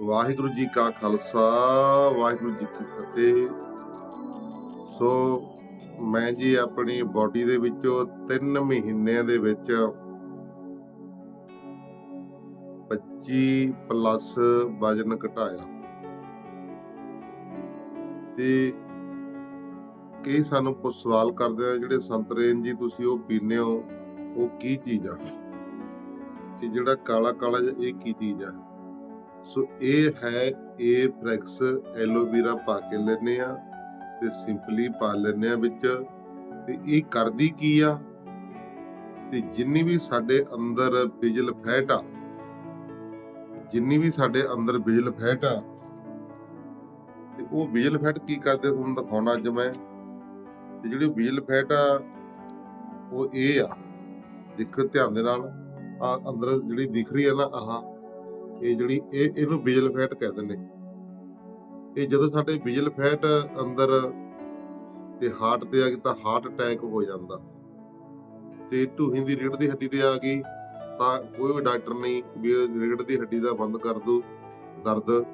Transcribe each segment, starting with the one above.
ਵਾਹਿਗੁਰੂ ਜੀ ਕਾ ਖਾਲਸਾ, ਵਾਹਿਗੁਰੂ ਜੀ ਕੀ ਫਤਿਹ। ਸੋ ਮੈਂ ਜੀ ਆਪਣੀ ਬਾਡੀ ਦੇ ਵਿੱਚੋਂ 3 ਮਹੀਨਿਆਂ ਦੇ ਵਿੱਚ 25 ਪਲੱਸ ਵਜਨ ਘਟਾਇਆ। ਤੇ ਕਈ ਸਾਨੂੰ ਪੁੱਛ ਸਵਾਲ ਕਰਦੇ ਆ ਜਿਹੜੇ ਸੰਤਰੇਨ ਜੀ ਤੁਸੀਂ ਉਹ ਪੀਨੇ ਹੋ, ਉਹ ਕੀ ਚੀਜ਼ ਆ? ਤੇ ਜਿਹੜਾ ਕਾਲਾ ਕਾਲਾ ਇਹ ਕੀ ਚੀਜ਼ ਆ? ਸੋ ਇਹ ਹੈ, ਇਹ ਫ੍ਰੈਕਸ ਐਲੋਵੀਰਾ ਪਾ ਕੇ ਲੈਨੇ ਆ ਤੇ ਸਿੰਪਲੀ ਪਾ ਲੈਨੇ ਆ ਵਿੱਚ। ਤੇ ਇਹ ਕਰਦੀ ਕੀ ਆ? ਤੇ ਜਿੰਨੀ ਵੀ ਸਾਡੇ ਅੰਦਰ ਬਿਜਲ ਫੈਟ ਆ, ਜਿੰਨੀ ਵੀ ਸਾਡੇ ਅੰਦਰ ਬਿਜਲ ਫੈਟ ਆ, ਤੇ ਉਹ ਬਿਜਲ ਫੈਟ ਕੀ ਕਰਦੇ ਤੁਹਾਨੂੰ ਦਿਖਾਉਣਾ ਅੱਜ ਮੈਂ। ਤੇ ਜਿਹੜੀ ਬਿਜਲ ਫੈਟ ਆ, ਉਹ ਇਹ ਆ। ਦੇਖੋ ਧਿਆਨ ਦੇ ਨਾਲ, ਆ ਅੰਦਰ ਜਿਹੜੀ ਦਿਖ ਰਹੀ ਹੈ ਨਾ, ਆਹ ਇਹ ਜਿਹੜੀ ਇਹ ਇਹਨੂੰ ਬਿਜਲ ਫੈਟ ਕਹਿੰਦੇ ਨੇ ਇਹ ਜਦੋਂ ਸਾਡੇ ਬਿਜਲ ਫੈਟ ਅੰਦਰ ਤੇ ਹਾਰਟ ਤੇ ਆ ਗਈ ਤਾਂ ਹਾਰਟ ਅਟੈਕ ਹੋ ਜਾਂਦਾ। ਤੇ ਢੂਹੀ ਦੀ ਰੀੜ ਦੀ ਹੱਡੀ ਤੇ ਆ ਗਈ ਤਾਂ ਕੋਈ ਵੀ ਡਾਕਟਰ ਨਹੀਂ ਵੀ ਰੀੜ ਦੀ ਹੱਡੀ ਦਾ ਬੰਦ ਕਰ ਦੋ ਦਰਦ।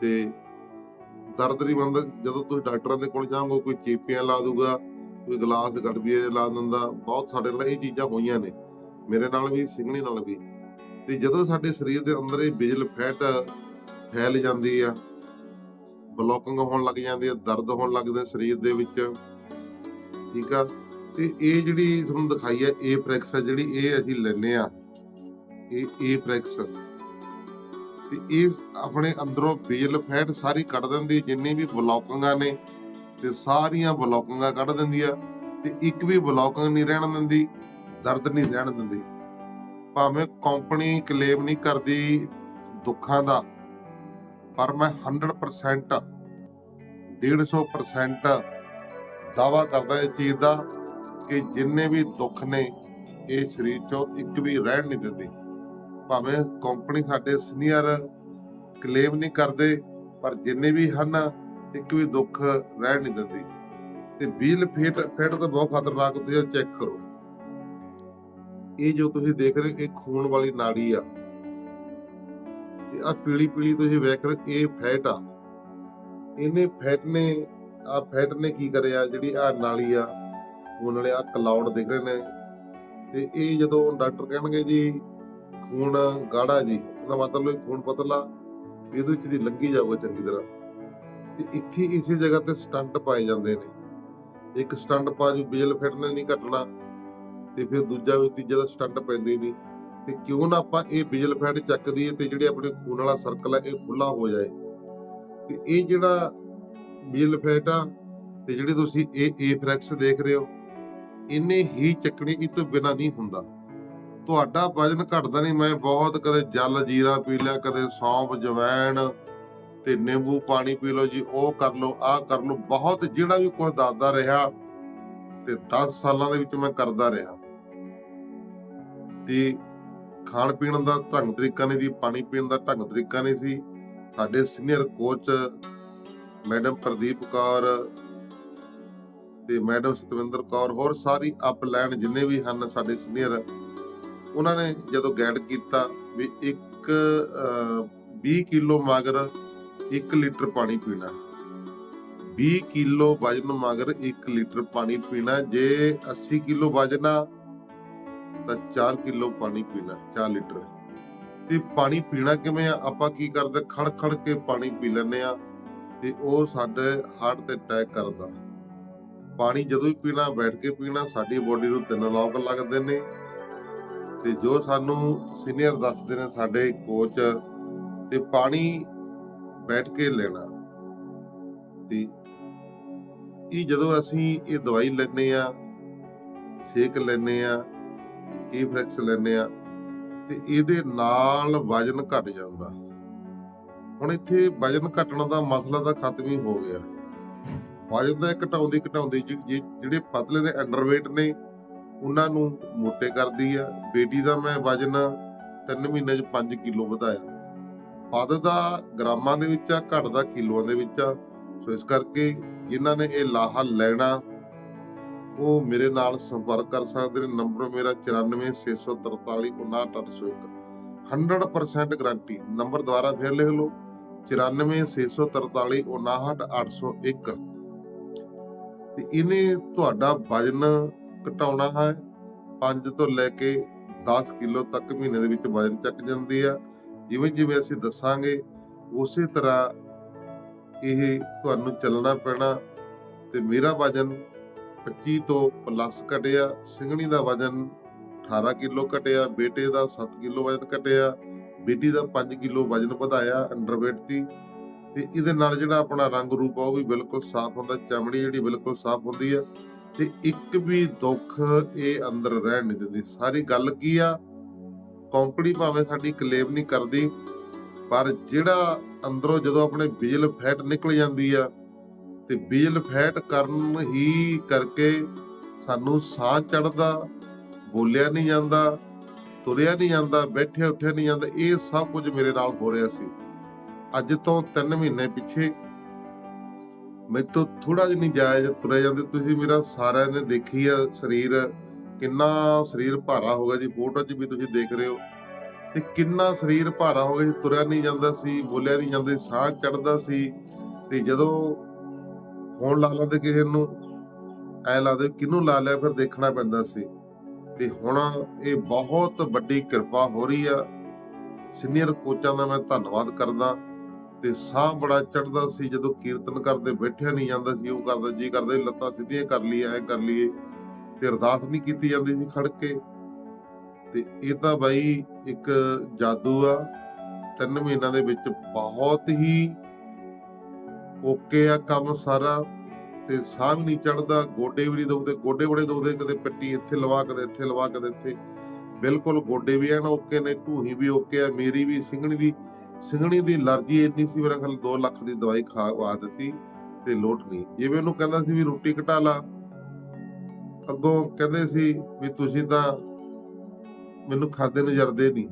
ਤੇ ਦਰਦ ਨਹੀਂ ਬੰਦ ਜਦੋਂ ਤੁਸੀਂ ਡਾਕਟਰਾਂ ਦੇ ਕੋਲ ਜਾਓਗੇ, ਕੋਈ ਚੀਪੀਆਂ ਲਾ ਦੂਗਾ, ਕੋਈ ਗਲਾਸ ਗੜਬੀਏ ਲਾ ਦਿੰਦਾ, ਬਹੁਤ ਸਾਡੇ ਨਾਲ ਇਹ ਚੀਜ਼ਾਂ ਹੋਈਆਂ ਨੇ। ਮੇਰੇ ਨਾਲ ਵੀ ਸਿੰਘਣੀ ਨਾਲ ਵੀ। ਤੇ ਜਦੋਂ ਸਾਡੇ ਸਰੀਰ ਦੇ ਅੰਦਰ ਇਹ ਬਿਜਲ ਫੈਟ ਫੈਲ ਜਾਂਦੀ ਆ, ਬਲੋਕਿੰਗ ਹੋਣ ਲੱਗ ਜਾਂਦੀ ਆ, ਦਰਦ ਹੋਣ ਲੱਗਦੇ ਸਰੀਰ ਦੇ ਵਿੱਚ, ਠੀਕ ਆ? ਤੇ ਇਹ ਜਿਹੜੀ ਤੁਹਾਨੂੰ ਦਿਖਾਈ ਆ ਏ ਫ੍ਰੈਕਸ ਆ, ਜਿਹੜੀ ਇਹ ਅਸੀਂ ਲੈਨੇ ਆ, ਇਹ ਏ ਫ੍ਰੈਕਸ ਤੇ ਇਹ ਆਪਣੇ ਅੰਦਰੋਂ ਬਿਜਲ ਫੈਟ ਸਾਰੀ ਕੱਢ ਦਿੰਦੀ, ਜਿੰਨੀ ਵੀ ਬਲੋਕਿੰਗਾਂ ਨੇ, ਤੇ ਸਾਰੀਆਂ ਬਲੋਕਿੰਗਾਂ ਕੱਢ ਦਿੰਦੀ ਆ, ਤੇ ਇੱਕ ਵੀ ਬਲੋਕਿੰਗ ਨਹੀਂ ਰਹਿਣ ਦਿੰਦੀ, ਦਰਦ ਨਹੀਂ ਰਹਿਣ ਦਿੰਦੀ। ਭਾਵੇਂ ਕੰਪਨੀ ਕਲੇਮ ਨਹੀਂ ਕਰਦੀ ਦੁੱਖਾਂ ਦਾ, ਪਰ ਮੈਂ 100% 150% ਦਾਵਾ ਕਰਦਾ ਇਸ ਚੀਜ਼ ਦਾ ਕਿ ਜਿੰਨੇ ਵੀ ਦੁੱਖ ਨੇ, ਇਹ ਸਰੀਰ ਚੋਂ ਇੱਕ ਵੀ ਰਹਿਣ ਨਹੀਂ ਦਿੰਦੀ। ਭਾਵੇਂ ਕੰਪਨੀ ਸਾਡੇ ਸੀਨੀਅਰ ਕਲੇਮ ਨਹੀਂ ਕਰਦੇ, ਪਰ ਜਿੰਨੇ ਵੀ ਹਨ, ਇੱਕ ਵੀ ਦੁੱਖ ਰਹਿਣ ਨਹੀਂ ਦਿੰਦੀ। ਤੇ ਵੀਲ ਫੇਟ ਫੇਟ ਤਾਂ ਬਹੁਤ ਖਤਰਨਾਕ ਤੁਸੀਂ ਚੈੱਕ ਕਰੋ। ਇਹ ਜੋ ਤੁਸੀਂ ਦੇਖ ਰਹੇ ਇਹ ਖੂਨ ਵਾਲੀ ਨਾੜੀ ਆ। ਤੇ ਆ ਪੀਲੀ ਪੀਲੀ ਤੁਸੀਂ ਵੇਖ ਰਹੇ ਇਹ ਫੈਟ ਆ। ਇਹਨੇ ਫੈਟ ਨੇ ਆ ਫੈਟ ਨੇ ਕੀ ਕਰਿਆ? ਜਿਹੜੀ ਆ ਨਾਲੀ ਆ, ਖੂਨ ਵਾਲੇ ਆ ਕਲਾਉਡ ਦਿਖ ਰਹੇ ਨੇ। ਤੇ ਇਹ ਜਦੋਂ ਡਾਕਟਰ ਕਹਿਣਗੇ ਜੀ, ਖੂਨ ਗਾੜਾ ਜੀ ਉਹਦਾ ਮਤਲਬ ਇਹ ਖੂਨ ਪਤਲਾ ਇਹਦੇ ਵਿੱਚ ਦੀ ਲੰਗੀ ਜਾਊਗਾ ਚੰਗੀ ਤਰ੍ਹਾਂ। ਤੇ ਇੱਥੇ ਇਸੇ ਜਗ੍ਹਾ ਤੇ ਸਟੰਟ ਪਾਏ ਜਾਂਦੇ ਨੇ। ਇੱਕ ਸਟੰਟ ਪਾ ਜੂ, ਬਿਜਲ ਫੈਟ ਨੇ ਨਹੀਂ ਘਟਣਾ। ਤੇ ਫਿਰ ਦੂਜਾ ਵੀ ਤੀਜਾ ਦਾ ਸਟੰਟ ਪੈਂਦੇ ਨਹੀਂ। ਤੇ ਕਿਉਂ ਨਾ ਆਪਾਂ ਇਹ ਬਿਜਲ ਫੈਟ ਚੱਕਦੀ ਦਈਏ ਤੇ ਜਿਹੜੇ ਆਪਣੇ ਖੂਨ ਵਾਲਾ ਸਰਕਲ ਹੈ ਇਹ ਖੁੱਲਾ ਹੋ ਜਾਏ। ਤੇ ਇਹ ਜਿਹੜਾ ਬਿਜਲ ਫੈਟ ਆ, ਤੇ ਜਿਹੜੀ ਤੁਸੀਂ ਇਹ ਏ ਫ੍ਰੈਕਸ ਦੇਖ ਰਹੇ ਹੋ ਇਹਨੇ ਹੀ ਚੱਕਣੀ ਇਹ ਤੋਂ ਬਿਨਾ ਨਹੀਂ ਹੁੰਦਾ। ਤੁਹਾਡਾ ਵਜਨ ਘਟਦਾ ਨਹੀਂ, ਮੈਂ ਬਹੁਤ ਕਦੇ ਜਲ ਜੀਰਾ ਪੀ ਲਿਆ, ਕਦੇ ਸੌਂਫ, ਜਵੈਣ ਤੇ ਨਿੰਬੂ ਪਾਣੀ ਪੀ ਲਓ ਜੀ, ਉਹ ਕਰ ਲਓ, ਆਹ ਕਰ ਲਓ। ਬਹੁਤ ਜਿਹੜਾ ਵੀ ਕੁਝ ਦੱਸਦਾ ਰਿਹਾ, ਤੇ 10 ਸਾਲਾਂ ਦੇ ਵਿੱਚ ਮੈਂ ਕਰਦਾ ਰਿਹਾ। ਤੇ ਖਾਣ ਪੀਣ ਦਾ ਢੰਗ ਤਰੀਕਾ ਨਹੀਂ ਸੀ, ਪਾਣੀ ਪੀਣ ਦਾ ਢੰਗ ਤਰੀਕਾ ਨਹੀਂ ਸੀ। ਸਾਡੇ senior coach madam Pradeep Kaur ਤੇ ਮੈਡਮ ਸਤਵਿੰਦਰ ਕੌਰ ਹੋਰ ਸਾਰੀ ਅਪ ਜਿੰਨੇ ਵੀ ਹਨ ਸਾਡੇ ਸੀਨੀਅਰ ਉਹਨਾਂ ਨੇ ਜਦੋਂ ਗਾਈਡ ਕੀਤਾ ਵੀ ਇੱਕ 20 ਕਿਲੋ ਮਗਰ 1 ਲੀਟਰ ਪਾਣੀ ਪੀਣਾ। 20 ਕਿਲੋ ਵਜਨ ਮਗਰ 1 ਲੀਟਰ ਪਾਣੀ ਪੀਣਾ। ਜੇ 80 ਕਿਲੋ ਵਜਨ ਆ ਤਾਂ 4 ਕਿਲੋ ਪਾਣੀ ਪੀਣਾ 4 ਲੀਟਰ। ਤੇ ਪਾਣੀ ਪੀਣਾ ਕਿਵੇਂ ਆ? ਆਪਾਂ ਕੀ ਕਰਦੇ? ਖੜ ਖੜ ਕੇ ਪਾਣੀ ਪੀ ਲੈਂਦੇ ਆ ਤੇ ਉਹ ਸਾਡੇ ਹਾਰਟ ਤੇ ਅਟੈਕ ਕਰਦਾ। ਪਾਣੀ ਜਦੋਂ ਵੀ ਪੀਣਾ, ਬੈਠ ਕੇ ਪੀਣਾ, ਸਾਡੀ ਬੋਡੀ ਨੂੰ ਤਿੰਨ ਲੋਕ ਲੱਗਦੇ ਨੇ। ਤੇ ਜੋ ਸਾਨੂੰ ਸੀਨੀਅਰ ਦੱਸਦੇ ਨੇ, ਸਾਡੇ ਕੋਚ ਤੇ ਪਾਣੀ ਬੈਠ ਕੇ ਲੈਣਾ। ਤੇ ਇਹ ਜਦੋਂ ਅਸੀਂ ਇਹ ਦਵਾਈ ਲੈਨੇ ਆ ਸੇਕ ਲੈਨੇ ਆ ਇਹ ਫ੍ਰੈਕਸ ਲੈਨੇ ਆ ਤੇ ਇਹਦੇ ਨਾਲ ਵਜਨ ਘਟ ਜਾਂਦਾ। ਹੁਣ ਇੱਥੇ ਵਜਨ ਘਟਣ ਦਾ ਮਸਲਾ ਤਾਂ ਖਤਮ ਹੀ ਹੋ ਗਿਆ। ਵਜਨ ਦਾ ਘਟਾਉਂਦੀ ਘਟਾਉਂਦੀ ਜਿਹੜੇ ਪਤਲੇ ਨੇ ਅੰਡਰਵੇਟ ਨੇ, ਉਹਨਾਂ ਨੂੰ ਮੋਟੇ ਕਰਦੀ ਆ। ਬੇਟੀ ਦਾ ਮੈਂ ਵਜਨ 3 ਮਹੀਨੇ 'ਚ 5 ਕਿਲੋ ਵਧਾਇਆ। ਵੱਧਦਾ ਗ੍ਰਾਮਾਂ ਦੇ ਵਿੱਚ ਆ ਘਟਦਾ ਕਿਲੋਆਂ ਦੇ ਵਿੱਚ ਆ। ਸੋ ਇਸ ਕਰਕੇ ਜਿਨ੍ਹਾਂ ਨੇ ਇਹ ਲਾਹਾ ਲੈਣਾ ਉਹ ਮੇਰੇ ਨਾਲ ਸੰਪਰਕ ਕਰ ਸਕਦੇ ਨੇ। ਨੰਬਰ ਮੇਰਾ 9464459801 100% ਗਾਰੰਟੀ। ਨੰਬਰ ਦੁਬਾਰਾ ਫੇਰ ਲਿਖ ਲਓ। 94643 59801 ਤੇ ਇਹਨੇ ਤੁਹਾਡਾ ਵਜਨ ਘਟਾਉਣਾ ਹੈ। 5 ਤੋਂ ਲੈ ਕੇ 10 ਕਿਲੋ ਤੱਕ ਮਹੀਨੇ ਦੇ ਵਿੱਚ ਵਜਨ ਚੱਕ ਜਾਂਦੀ ਆ। ਜਿਵੇਂ ਜਿਵੇਂ ਅਸੀਂ ਦੱਸਾਂਗੇ, ਉਸੇ ਤਰ੍ਹਾਂ ਇਹ ਤੁਹਾਨੂੰ ਚੱਲਣਾ ਪੈਣਾ। ਤੇ ਮੇਰਾ ਵਜਨ 25 ਤੋਂ ਪਲੱਸ ਘਟਿਆ ਸਿੰਘਣੀ ਦਾ ਵਜਨ 18 ਕਿਲੋ ਘਟਿਆ, ਬੇਟੇ ਦਾ 7 ਕਿਲੋ ਵਜਨ ਘਟਿਆ, ਬੇਟੀ ਦਾ 5 ਕਿਲੋ ਵਜਨ ਵਧਾਇਆ ਅੰਡਰਵੇਟ ਦੀ। ਤੇ ਇਹਦੇ ਨਾਲ ਜਿਹੜਾ ਆਪਣਾ ਰੰਗ ਰੂਪ ਆ, ਉਹ ਵੀ ਬਿਲਕੁਲ ਸਾਫ਼ ਹੁੰਦਾ, ਚਮੜੀ ਜਿਹੜੀ ਬਿਲਕੁਲ ਸਾਫ਼ ਹੁੰਦੀ ਆ। ਤੇ ਇੱਕ ਵੀ ਦੁੱਖ ਇਹ ਅੰਦਰ ਰਹਿਣ ਨਹੀਂ ਦਿੰਦੀ। ਸਾਰੀ ਗੱਲ ਕੀ ਆ? ਕੰਪਨੀ ਭਾਵੇਂ ਸਾਡੀ ਕਲੇਮ ਨਹੀਂ ਕਰਦੀ, ਪਰ ਜਿਹੜਾ ਅੰਦਰੋਂ ਜਦੋਂ ਆਪਣੇ ਬਿਜਲ ਫੈਟ ਨਿਕਲ ਜਾਂਦੀ ਆ ਤੇ ਬਿਜਲ ਫੈਟ ਕਰਨ ਹੀ ਕਰਕੇ ਸਾਨੂੰ ਸਾਹ ਚੜਦਾ ਬੋਲਿਆ ਨਹੀਂ ਜਾਂਦਾ, ਤੁਰਿਆ ਨਹੀਂ ਜਾਂਦਾ, ਬੈਠਿਆ ਉੱਠਿਆ ਨਹੀਂ ਜਾਂਦਾ, ਇਹ ਸਭ ਕੁਝ ਮੇਰੇ ਨਾਲ ਹੋ ਰਿਹਾ ਸੀ। ਅੱਜ ਤੋਂ 3 ਮਹੀਨੇ ਪਿੱਛੇ ਮੈਂ ਤੋਂ ਥੋੜਾ ਜਿਹਾ ਨਹੀਂ ਜਾਇਜ਼ ਤੁਰੇ ਜਾਂਦੇ। ਤੁਸੀਂ ਮੇਰਾ ਸਾਰਿਆਂ ਨੇ ਦੇਖੀ ਆ ਸਰੀਰ, ਕਿੰਨਾ ਸਰੀਰ ਭਾਰਾ ਹੋ ਗਿਆ ਜੀ। ਫੋਟੋ 'ਚ ਵੀ ਤੁਸੀਂ ਦੇਖ ਰਹੇ ਹੋ। ਤੇ ਕਿੰਨਾ ਸਰੀਰ ਭਾਰਾ ਹੋ ਗਿਆ ਜੀ। ਤੁਰਿਆ ਨਹੀਂ ਜਾਂਦਾ ਸੀ, ਬੋਲਿਆ ਨਹੀਂ ਜਾਂਦਾ ਸਾਹ ਚੜਦਾ ਸੀ। ਤੇ ਜਦੋਂ ਫੋਨ ਲਾ ਲਾਦੇ ਕਿਸੇ ਨੂੰ ਐ ਲਾਦੇ ਕਿਹਨੂੰ ਲਾ ਲਿਆ, ਫਿਰ ਦੇਖਣਾ ਪੈਂਦਾ ਸੀ। ਤੇ ਹੁਣ ਇਹ ਬਹੁਤ ਵੱਡੀ ਕਿਰਪਾ ਹੋ ਰਹੀ ਆ। ਸੀਨੀਅਰ ਕੋਚਾਂ ਦਾ ਮੈਂ ਧੰਨਵਾਦ ਕਰਦਾ। ਤੇ ਸਾਹ ਬੜਾ ਚੜਦਾ ਸੀ, ਜਦੋਂ ਕੀਰਤਨ ਕਰਦੇ ਬੈਠਿਆ ਨਹੀਂ ਜਾਂਦਾ ਸੀ, ਉਹ ਕਰਦਾ ਜੀ ਕਰਦਾ, ਲੱਤਾਂ ਸਿੱਧੀਆਂ ਕਰ ਲਈਏ, ਐ ਕਰ ਲਈਏ। ਤੇ ਅਰਦਾਸ ਨਹੀਂ ਕੀਤੀ ਜਾਂਦੀ ਸੀ ਖੜ ਕੇ। ਤੇ ਇਹ ਤਾਂ ਬਾਈ ਇੱਕ ਜਾਦੂ ਆ। ਤਿੰਨ ਮਹੀਨਾ ਦੇ ਵਿੱਚ ਬਹੁਤ ਹੀ ਓਕੇ ਆ ਕੰਮ ਸਾਰਾ ਤੇ ਸਾਹ ਵੀ ਨਹੀਂ ਚੜਦਾ, ਗੋਡੇ ਵੀ ਨਹੀਂ ਦੁਖਦੇ, ਗੋਡੇ ਬੜੇ ਦੁਖਦੇ ਕਦੇ ਪੱਟੀ ਇੱਥੇ ਲਵਾ, ਕਦੇ ਇੱਥੇ ਲਵਾ, ਕਦੇ ਇੱਥੇ। ਬਿਲਕੁਲ ਗੋਡੇ ਵੀ ਐਨ ਓਕੇ ਨੇ, ਢੂਹੀ ਵੀ ਓਕੇ ਆ, ਮੇਰੀ ਵੀ ਸਿੰਘਣੀ ਦੀ ਸਿੰਘਣੀ ਦੀ ਅਲਰਜੀ ਇੰਨੀ ਸੀ, ਮੇਰਾ ਖਿਆਲ 2 ਲੱਖ ਦੀ ਦਵਾਈ ਖਾ ਵਾ ਦਿੱਤੀ ਤੇ ਲੋਟ ਨਹੀਂ। ਜਿਵੇਂ ਉਹਨੂੰ ਕਹਿੰਦਾ ਸੀ ਵੀ ਰੋਟੀ ਘਟਾ ਲਾ, ਅੱਗੋਂ ਕਹਿੰਦੇ ਸੀ ਵੀ ਤੁਸੀਂ ਤਾਂ ਮੈਨੂੰ ਖਾਦੇ ਨੂੰ ਜਰਦੇ ਨਹੀਂ।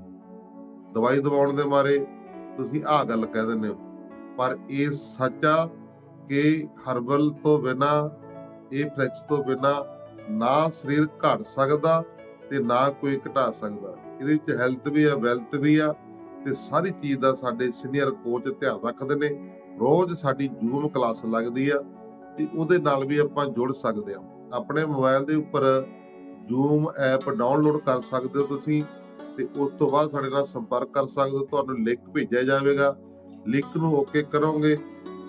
ਦਵਾਈ ਦਵਾਉਣ ਦੇ ਮਾਰੇ ਤੁਸੀਂ ਆਹ ਗੱਲ ਕਹਿ ਦਿੰਦੇ ਹੋ। ਪਰ ਇਹ ਸੱਚਾ ਕਿ ਹਰਬਲ ਤੋਂ ਬਿਨਾ, ਇਹ ਫਲੈਕਸ ਤੋਂ ਬਿਨਾ ਨਾ ਸਰੀਰ ਘਟ ਸਕਦਾ ਤੇ ਨਾ ਕੋਈ ਘਟਾ ਸਕਦਾ। ਇਹਦੇ ਵਿੱਚ ਹੈਲਥ ਵੀ ਆ ਵੈਲਥ ਵੀ ਆ ਤੇ ਸਾਰੀ ਚੀਜ਼ ਦਾ ਸਾਡੇ ਸੀਨੀਅਰ ਕੋਚ ਧਿਆਨ ਰੱਖਦੇ ਨੇ। ਰੋਜ਼ ਸਾਡੀ ਜ਼ੂਮ ਕਲਾਸ ਲੱਗਦੀ ਆ ਤੇ ਉਹਦੇ ਨਾਲ ਵੀ ਆਪਾਂ ਜੁੜ ਸਕਦੇ ਆ ਆਪਣੇ ਮੋਬਾਈਲ ਦੇ ਉੱਪਰ ਜ਼ੂਮ ਐਪ ਡਾਊਨਲੋਡ ਕਰ ਸਕਦੇ ਹੋ ਤੁਸੀਂ ਤੇ ਉਸ ਤੋਂ ਬਾਅਦ ਸਾਡੇ ਨਾਲ ਸੰਪਰਕ ਕਰ ਸਕਦੇ ਹੋ। ਤੁਹਾਨੂੰ ਲਿੰਕ ਭੇਜਿਆ ਜਾਵੇਗਾ। ਲਿੰਕ ਨੂੰ ਓਕੇ ਕਰੋਗੇ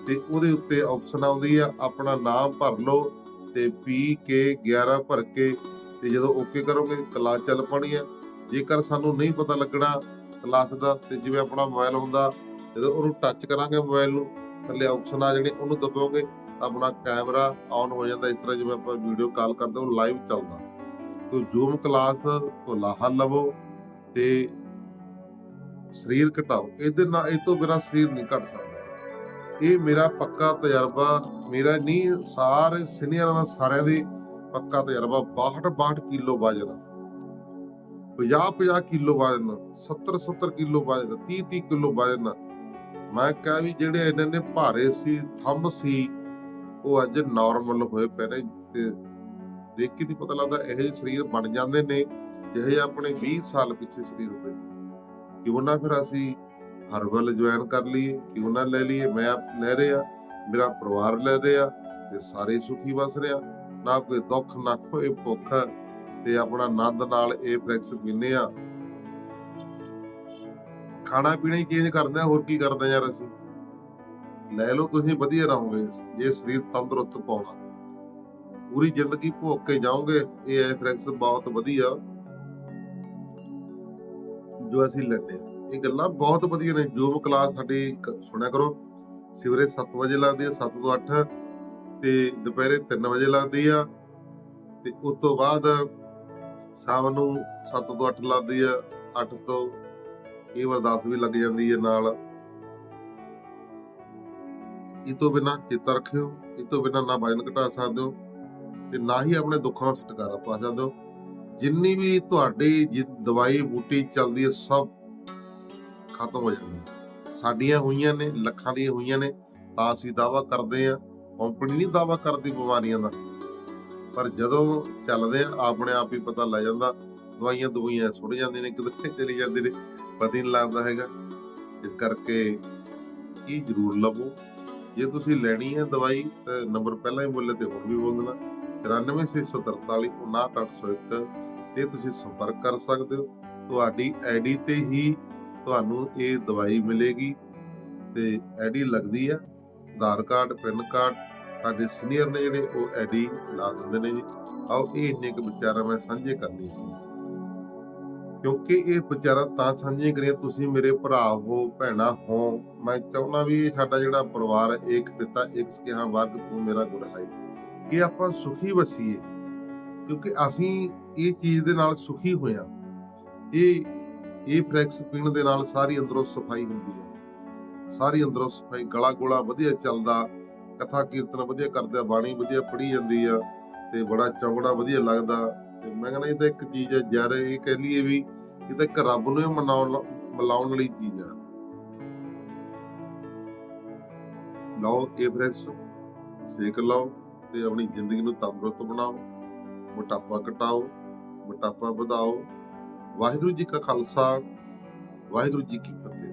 ਤੇ ਉਹਦੇ ਉੱਤੇ ਆਪਸ਼ਨ ਆਉਂਦੀ ਆ, ਆਪਣਾ ਨਾਮ ਭਰ ਲਓ ਤੇ ਪੀ ਕੇ 11 ਭਰ ਕੇ ਤੇ ਜਦੋਂ ਓਕੇ ਕਰੋਗੇ ਕਲਾਸ ਚੱਲ ਪਣੀ ਆ। ਜੇਕਰ ਸਾਨੂੰ ਨਹੀਂ ਪਤਾ ਲੱਗਣਾ ਕਲਾਸ ਦਾ ਤੇ ਜਿਵੇਂ ਆਪਣਾ ਮੋਬਾਈਲ ਹੁੰਦਾ, ਜਦੋਂ ਉਹਨੂੰ ਟੱਚ ਕਰਾਂਗੇ ਮੋਬਾਈਲ ਨੂੰ, ਥੱਲੇ ਆਪਸ਼ਨ ਆ ਜਿਹੜੇ ਉਹਨੂੰ ਦਬਾਓਗੇ ਆਪਣਾ ਕੈਮਰਾ ਆਨ ਹੋ ਜਾਂਦਾ। ਇਸ ਤਰ੍ਹਾਂ ਜਿਵੇਂ ਆਪਾਂ ਵੀਡੀਓ ਕਾਲ ਕਰਦੇ ਹਾਂ ਲਾਈਵ ਚੱਲਦਾ। ਤੋ ਜ਼ੂਮ ਕਲਾਸ ਤੋਂ ਲਾਹਾ ਲਵੋ ਤੇ ਸਰੀਰ ਘਟਾਓ, ਇਹਦੇ ਨਾਲ ਇਹ ਤੋਂ ਬਿਨਾਂ ਸਰੀਰ ਨਹੀਂ ਘਟ ਸਕਦਾ। ਇਹ ਮੇਰਾ ਪੱਕਾ ਤਜਰਬਾ, ਮੇਰਾ ਨਹੀਂ ਸਾਰੇ ਸੀਨੀਅਰਾਂ ਦਾ ਸਾਰਿਆਂ ਦੇ ਪੱਕਾ ਤਜਰਬਾ 62 62 ਕਿਲੋ ਵਜਨ। 50 50 ਕਿਲੋ ਵਜਨ 70 70 ਕਿਲੋ ਵਜਨ 30 30 ਕਿਲੋ ਵਜਨ। ਮੈਂ ਕਹਾਂ ਵੀ ਜਿਹੜੇ ਇਹਨਾਂ ਨੇ ਭਾਰੇ ਸੀ, ਥੰਮ ਸੀ, ਉਹ ਅੱਜ ਨਾਰਮਲ ਹੋਏ ਪਏ ਨੇ ਤੇ ਦੇਖ ਕੇ ਨਹੀਂ ਪਤਾ ਲੱਗਦਾ ਇਹੋ ਜਿਹੇ ਸਰੀਰ ਬਣ ਜਾਂਦੇ ਨੇ, ਜਿਹੇ ਆਪਣੇ 20 ਸਾਲ ਪਿੱਛੇ ਸਰੀਰ ਹੁੰਦੇ ਨੇ। ਕਿਉਂ ਨਾ ਫਿਰ ਅਸੀਂ ਹਰਬਲ ਜੁਆਇਨ ਕਰ ਲਈਏ, ਕਿਉਂ ਨਾ ਲੈ ਲਈਏ? ਮੈਂ ਆਪ ਲੈ ਰਿਹਾ, ਮੇਰਾ ਪਰਿਵਾਰ ਲੈ ਰਿਹਾ ਤੇ ਸਾਰੇ ਸੁਖੀ ਵਸ ਰਿਹਾ। ਨਾ ਕੋਈ ਦੁੱਖ, ਨਾ ਕੋਈ ਭੁੱਖ ਤੇ ਆਪਣਾ ਆਨੰਦ ਨਾਲ ਇਹ ਫਲੈਕਸ ਪੀਨੇ ਆ ਖਾਣਾ ਪੀਣਾ ਹੀ ਚੇਂਜ ਕਰਦੇ ਆ ਹੋਰ ਕੀ ਕਰਦੇ ਯਾਰ ਅਸੀਂ? ਲੈ ਲਓ, ਤੁਸੀਂ ਵਧੀਆ ਰਹੋਗੇ। ਜੇ ਸਰੀਰ ਤੰਦਰੁਸਤ ਪਾਉਣਾ। ਪੂਰੀ ਜ਼ਿੰਦਗੀ ਭੋਗ ਕੇ ਜਾਓਗੇ, ਇਹ ਐਫਰੈਕਸ ਬਹੁਤ ਵਧੀਆ। ਜੋ ਅਸੀਂ ਲੈਂਦੇ ਹਾਂ। ਇਹ ਗੱਲਾਂ ਬਹੁਤ ਵਧੀਆ ਨੇ। ਜੂਮ ਕਲਾਸ ਸਾਡੀ ਸੁਣਿਆ ਕਰੋ। ਸਵੇਰੇ 7 ਵਜੇ ਲੱਗਦੀ ਹੈ 7 ਤੋਂ 8 ਤੇ ਦੁਪਹਿਰੇ 3 ਵਜੇ ਲੱਗਦੀ ਆ। ਤੇ ਉਸ ਤੋਂ ਬਾਅਦ ਸ਼ਾਮ ਨੂੰ 7 ਤੋਂ 8 ਲੱਗਦੀ ਆ 8 ਤੋਂ ਇਹ ਵਾਰ 10 ਵੀ ਲੱਗ ਜਾਂਦੀ ਹੈ ਨਾਲ। ਇਹ ਤੋਂ ਬਿਨਾ ਚੇਤਾ ਰੱਖਿਓ। ਇਹ ਤੋਂ ਬਿਨਾ ਨਾ ਵਜਨ ਘਟਾ ਸਕਦੇ ਹੋ। ਤੇ ਨਾ ਹੀ ਆਪਣੇ ਦੁੱਖਾਂ ਦਾ ਛੁਟਕਾਰਾ ਪਾ ਸਕਦੇ ਹੋ। ਜਿੰਨੀ ਵੀ ਤੁਹਾਡੀ ਜਿ- ਦਵਾਈ ਬੂਟੀ ਚੱਲਦੀ ਹੈ, ਸਭ ਖਤਮ ਹੋ ਜਾਂਦੀ ਹੈ। ਸਾਡੀਆਂ ਹੋਈਆਂ ਨੇ, ਲੱਖਾਂ ਦੀਆਂ ਹੋਈਆਂ ਨੇ, ਤਾਂ ਅਸੀਂ ਦਾਵਾ ਕਰਦੇ ਆ ਕੰਪਨੀ ਨਹੀਂ ਦਾਵਾ ਕਰਦੀ ਬਿਮਾਰੀਆਂ ਦਾ। ਪਰ ਜਦੋਂ ਚੱਲਦੇ ਆ, ਆਪਣੇ ਆਪ ਹੀ ਪਤਾ ਲੱਗ ਜਾਂਦਾ, ਦਵਾਈਆਂ ਦਵਾਈਆਂ ਸੁੱਟ ਜਾਂਦੀਆਂ ਨੇ, ਕਿਤੇ ਚਲੀ ਜਾਂਦੇ ਨੇ, ਪਤਾ ਨਹੀਂ ਲੱਗਦਾ ਹੈਗਾ। ਇਸ ਕਰਕੇ ਇਹ ਜ਼ਰੂਰ ਲਵੋ ਜੇ ਤੁਸੀਂ ਲੈਣੀ ਹੈ ਦਵਾਈ, ਤਾਂ ਨੰਬਰ ਪਹਿਲਾਂ ਹੀ ਬੋਲੇ ਤੇ ਹੁਣ ਵੀ ਬੋਲ ਦੇਣਾ 94643 59801 ਤੇ ਤੁਸੀਂ ਸੰਪਰਕ ਕਰ ਸਕਦੇ ਹੋ ਤੁਹਾਡੀ ਆਈਡੀ ਤੇ ਹੀ ਤੁਹਾਨੂੰ ਇਹ ਦਵਾਈ ਮਿਲੇਗੀ ਤੇ ਆਈਡੀ ਲੱਗਦੀ ਆ ਆਧਾਰ ਕਾਰਡ ਪੈਨ ਕਾਰਡ ਸਾਡੇ ਸੀਨੀਅਰ ਨੇ ਜਿਹੜੇ ਉਹ ਆਈਡੀ ਲਾ ਦਿੰਦੇ ਨੇ ਜੀ ਆਓ ਇਹ ਇੰਨੇ ਕੁ ਵਿਚਾਰਾਂ ਮੈਂ ਸਾਂਝੇ ਕਰਨੀ ਸੀ ਕਿਉਂਕਿ ਇਹ ਵਿਚਾਰਾਂ ਤਾਂ ਸਾਂਝੀਆਂ ਕਰੀਆਂ ਤੁਸੀਂ ਮੇਰੇ ਭਰਾ ਹੋ ਭੈਣਾ ਹੋ ਮੈਂ ਚਾਹੁੰਦਾ ਵੀ ਇਹ ਸਾਡਾ ਜਿਹੜਾ ਪਰਿਵਾਰ ਹੈ, ਇੱਕ ਪਿਤਾ ਇੱਕ ਸਕਿਹਾ ਵਰਗ ਤੂੰ ਮੇਰਾ ਗੁਰ ਹੈ ਕਿ ਆਪਾਂ ਸੁਖੀ ਵਸੀਏ, ਕਿਉਂਕਿ ਅਸੀਂ ਇਹ ਚੀਜ਼ ਦੇ ਨਾਲ ਸੁਖੀ ਹੋਇਆ ਇਹ ਇਹ ਫਲੈਕਸ ਪੀਣ ਦੇ ਨਾਲ ਸਾਰੀ ਅੰਦਰੋਂ ਸਫ਼ਾਈ ਹੁੰਦੀ ਹੈ। ਸਾਰੀ ਅੰਦਰੋਂ ਸਫ਼ਾਈ ਗਲਾ ਗੋਲਾ ਵਧੀਆ ਚੱਲਦਾ ਕਥਾ ਕੀਰਤਨ ਵਧੀਆ ਕਰਦਾ ਬਾਣੀ ਵਧੀਆ ਪੜ੍ਹੀ ਜਾਂਦੀ ਆ, ਤੇ ਬੜਾ ਚੌਗੜਾ ਵਧੀਆ ਲੱਗਦਾ। ਤੇ ਮੈਂ ਕਹਿੰਦਾ ਇਹ ਤਾਂ ਇੱਕ ਚੀਜ਼ ਹੈ ਯਾਰ ਇਹ ਕਹਿ ਲਈਏ ਵੀ ਇਹ ਤਾਂ ਇੱਕ ਰੱਬ ਨੂੰ ਹੀ ਮਨਾਉਣ ਮਿਲਾਉਣ ਵਾਲੀ ਚੀਜ਼ ਆ। ਲਓ, ਇਹ ਫਰੈਕਸ ਸੇਕ ਲਓ। ਤੇ ਆਪਣੀ ਜ਼ਿੰਦਗੀ ਨੂੰ ਤੰਦਰੁਸਤ ਬਣਾਓ, ਮੋਟਾਪਾ ਘਟਾਓ, ਮੋਟਾਪਾ ਵਧਾਓ। ਵਾਹਿਗੁਰੂ ਜੀ ਕਾ ਖਾਲਸਾ, ਵਾਹਿਗੁਰੂ ਜੀ ਕੀ ਫਤਿਹ।